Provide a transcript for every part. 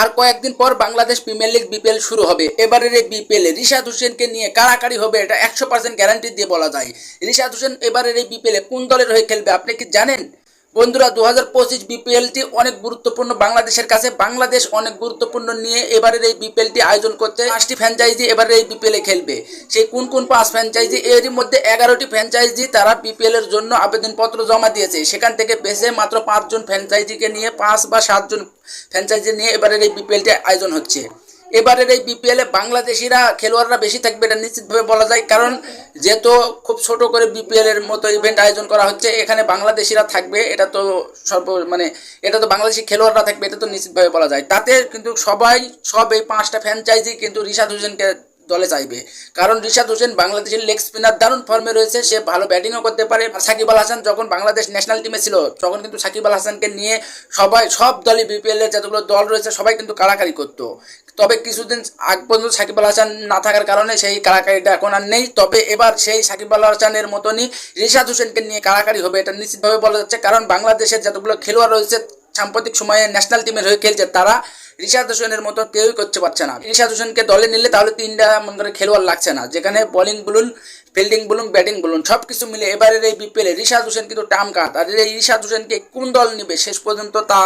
আর কয়েকদিন পর Bangladesh premier league BPL শুরু হবে। এবারের এই বিপিএল এ রিশাদ হোসেনকে নিয়ে কারাকারি হবে, এটা একশো পার্সেন্ট গ্যারান্টি দিয়ে বলা যায়। রিশাদ হোসেন এবারের এই বিপিএল কোন দলের হয়ে খেলবে, আপনি কি জানেন? বন্ধুরা দু হাজার পঁচিশ বিপিএলটি অনেক গুরুত্বপূর্ণ। বাংলাদেশের কাছে বাংলাদেশ অনেক গুরুত্বপূর্ণ নিয়ে এবারের এই বিপিএলটি আয়োজন করতে পাঁচটি ফ্র্যাঞ্চাইজি এবারে এই বিপিএল খেলবে। সেই কোন কোন পাঁচ ফ্র্যাঞ্চাইজি এরই মধ্যে এগারোটি ফ্র্যাঞ্চাইজি তারা বিপিএল এর জন্য আবেদনপত্র জমা দিয়েছে। সেখান থেকে বেছে মাত্র পাঁচজন ফ্র্যাঞ্চাইজিকে নিয়ে, পাঁচ বা সাতজন ফ্র্যাঞ্চাইজি নিয়ে এবারের এই বিপিএলটি আয়োজন হচ্ছে। এবারের এই বিপিএলে বাংলাদেশিরা, খেলোয়াড়রা বেশি থাকবে এটা নিশ্চিতভাবে বলা যায়। কারণ যেহেতু খুব ছোট করে বিপিএলের মতো ইভেন্ট আয়োজন করা হচ্ছে, এখানে বাংলাদেশিরা থাকবে, এটা তো সর্ব মানে এটা তো বাংলাদেশি খেলোয়াড়রা থাকবে, এটা তো নিশ্চিতভাবে বলা যায়। তাতে কিন্তু সবাই, সব এই পাঁচটা ফ্র্যাঞ্চাইজি কিন্তু রিশাদ হোসেনকে দলে চাইবে কারণ রিশাদ হোসেন বাংলাদেশের লেগ স্পিনার দারুণ ফর্মে রয়েছে। সে ভালো ব্যাটিংও করতে পারে। সাকিব আল হাসান যখন বাংলাদেশ ন্যাশনাল টিমে ছিল, তখন কিন্তু সাকিব আল হাসানকে নিয়ে সবাই, সব দলই বিপিএল এর যতগুলো দল রয়েছে, সবাই কিন্তু কারাকারি করতো। তবে কিছুদিন আগ পর্যন্ত সাকিব আল হাসান না থাকার কারণে সেই কারাকারিটা এখন আর নেই। তবে এবার সেই সাকিব আল হাসানের মতনই রিশাদ হোসেনকে নিয়ে কারাকারি হবে, এটা নিশ্চিতভাবে বলা যাচ্ছে। কারণ বাংলাদেশের যতগুলো খেলোয়াড় রয়েছে, সাম্প্রতিক সময়ে ন্যাশনাল টিমের হয়ে খেলছে তারা। রিশাদ হোসেনের মতো কেউই করতে পারছে না। ঋষাদ হোসেনকে দলে নিলে তাহলে তিনটা মনে করে খেলোয়াড় লাগছে না। যেখানে বোলিং বলুন ফিল্ডিং বলুন, ব্যাটিং বলুন সব কিছু মিলে এবারের এই বিপিএলে রিশাদ হোসেন কিন্তু টাম কাট আর এই রিশাদ হোসেনকে কোন দল নিবে? শেষ পর্যন্ত তা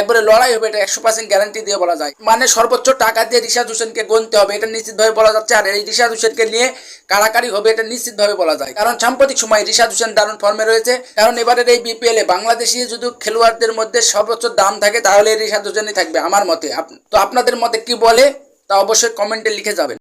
একবারে লড়াই হবে, এটা একশো পার্সেন্ট গ্যারান্টি দিয়ে বলা যায়। মানে সর্বোচ্চ টাকা দিয়ে রিশাদ হোসেনকে গুনতে হবে, এটা নিশ্চিতভাবে বলা যাচ্ছে। আর এই রিশাদ হোসেনকে নিয়ে কারাকারি হবে, এটা নিশ্চিতভাবে বলা যায়। কারণ সাম্প্রতিক সময় রিশাদ হোসেন দারুণ ফর্মে রয়েছে। কারণ এবারের এই বিপিএল এ বাংলাদেশি যদি খেলোয়াড়দের মধ্যে সর্বোচ্চ দাম থাকে, তাহলে এই রিশাদ হোসেনই থাকবে আমার মতে। তো আপনাদের মতে কি বলে? তা অবশ্যই কমেন্টে লিখে যাবেন।